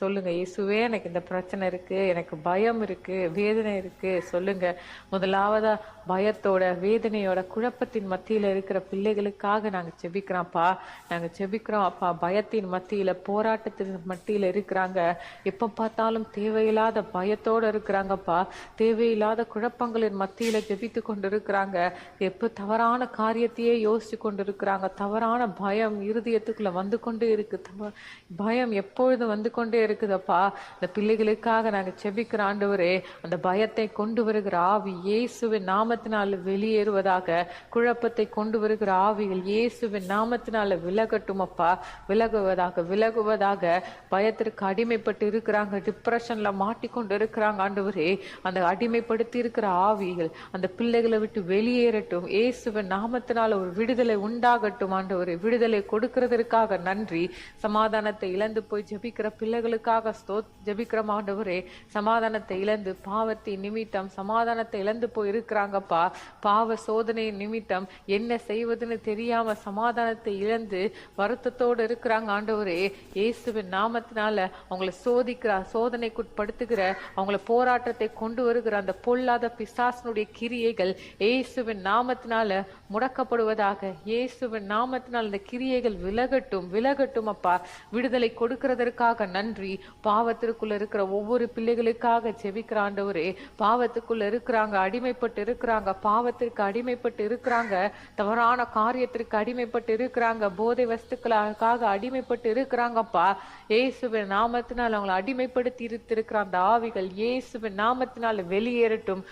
சொல்லுங்க இயேசுவே எனக்கு இந்த பிரச்சனை இருக்கு எனக்கு பயம் இருக்கு வேதனை இருக்கு சொல்லுங்க. முதலாவதா பயத்தோட வேதனையோட குழப்பத்தின் மத்தியில இருக்கிற பிள்ளைகளுக்காக நாங்க செபிக்கிறோம்ப்பா. நாங்க செபிக்கிறோம் அப்பா. பயத்தின் மத்தியில போராட்டத்தின் மத்தியில இருக்கிறாங்க. எப்ப பார்த்தாலும் தேவையில்லாத பயத்தோட இருக்கிறாங்கப்பா. தேவையில்லாத குழப்பங்களின் மத்தியில ஜெபித்து கொண்டு இருக்கிறாங்க எப்ப தவறான காரியத்தையே யோசிச்சு கொண்டு இருக்கிறாங்க தவறான பயம் இருதயத்துக்குள்ள வந்து கொண்டே இருக்கு. தவ- பயம் எப்பொழுது வந்து கொண்டே இருக்குதப்பா. இந்த பிள்ளைகளுக்காக நாங்கள் செபிக்கிற ஆண்டவரே அந்த பயத்தை கொண்டு வருகிற ஆவி இயேசுவின் நாமத்தினால வெளியேறுவதாக குழப்பத்தை கொண்டு வருகிற ஆவிகள் இயேசுவின் நாமத்தினால விலகட்டும் அப்பா விலகுவதாக விலகுவதாக பயத்திற்கு அடிமைப்பட்டு இருக்கிறாங்க டிப்ரெஷன்ல மாட்டிக்கொண்டு இருக்கிறாங்க ஆண்டவரே. அந்த அடிமைப்படுத்தி இருக்கிற ஆவிகள் அந்த பிள்ளைகளை விட்டு வெளியேறட்டும். இயேசுவின் நாமத்தினால ஒரு விடுதலை உண்டாகட்டும் ஆண்டவரே. விடுதலை கொடுக்கிறதற்காக நன்றி. சமாதானத்தை இழந்து போய் ஜபிக்கிற பிள்ளைகள் பிள்ளைகளுக்காக ஸ்தோ ஜெபிக்கிற ஆண்டவரே. சமாதானத்தை இழந்து பாவத்தின் நிமித்தம் சமாதானத்தை இழந்து போய் இருக்கிறாங்கப்பா பாவ சோதனை நிமித்தம் என்ன செய்வதுன்னு தெரியாம சமாதானத்தை இழந்து வருத்தத்தோடு இருக்கிறாங்க ஆண்டவரே. இயேசுவின் நாமத்தினால அவங்கள சோதிக்கிற சோதனைக்குட்படுத்துகிற அவங்கள போராட்டத்தை கொண்டு வருகிற அந்த பொல்லாத பிசாசனுடைய கிரியைகள் இயேசுவின் நாமத்தினால முடக்கப்படுவதாக இயேசுவின் நாமத்தினால் இந்த கிரியைகள் விலகட்டும் விலகட்டும் அப்பா விடுதலை கொடுக்கிறதற்காக நன்றி. பாவத்திற்குள்ள இருக்கிற ஒவ்வொரு பிள்ளைகளுக்காக ஜெபிக்கிற ஆண்டவரே பாவத்துக்குள்ள இருக்கிறாங்க அடிமைப்பட்டு இருக்கிறாங்க பாவத்திற்கு அடிமைப்பட்டு இருக்கிறாங்க தவறான காரியத்திற்கு அடிமைப்பட்டு இருக்கிறாங்க போதை வஸ்துக்களுக்காக அடிமைப்பட்டு இருக்கிறாங்கப்பா. இயேசுவின் நாமத்தினால் அவங்களை அடிமைப்படுத்தி இருத்திருக்கிற அந்த ஆவிகள் இயேசுவின் நாமத்தினால வெளியேறட்டும்.